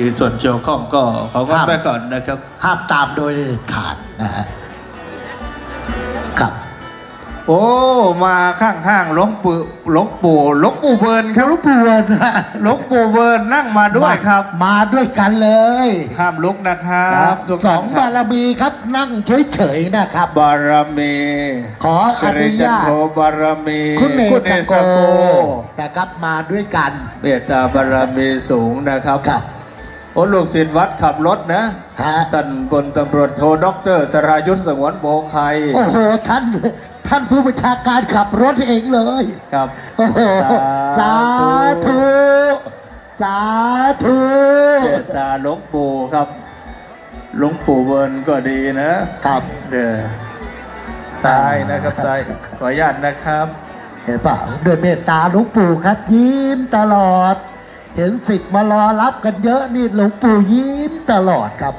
มีส่วนเกี่ยวข้องก็เขาก็ครับไปก่อนนะครับ ห้ามตามโดยเด็ดขาดนะฮะครับโอ้ มาข้างๆหลวงปู่หลวงปู่หลวงปู่เบิร์นครับหลวงปู่เวิร์นนะหลวงปู่เบิร์นนั่งมาด้วยครับ มาด้วยกันเลยห้ามลุกนะครัครับบทุกสท่อนงครับารมีครับนั่งเฉยๆนะครับ บารมีขออสิรินุจันญาตโทบารมีคุณเนณสโกโกนะครับมาด้วยกันเมตตาบารมีสูงนะครับครับ โอ้ลูกศิษย์วัดขับรถนะฮะท่านพลตำรวจโทด็อกเตอร์สรายุทธสงวนโบไคโอ้โหท่านท่านผู้บัญชาการขับรถเองเลยครับโอ้โหสาธุสาธุเมตตาหลวงปู่ครับหลวงปู่เวิร์นก็ดีนะครับเด้อซ้ายนะครับซ้ายขออนุญาตนะครับ เห็นเปล่าด้วยเมตตาหลวงปู่ครับ ยิ้มตลอด เห็นสิทธิ์มารอรับกันเยอะนี่หลวงปู่ยิ้มตลอดครับ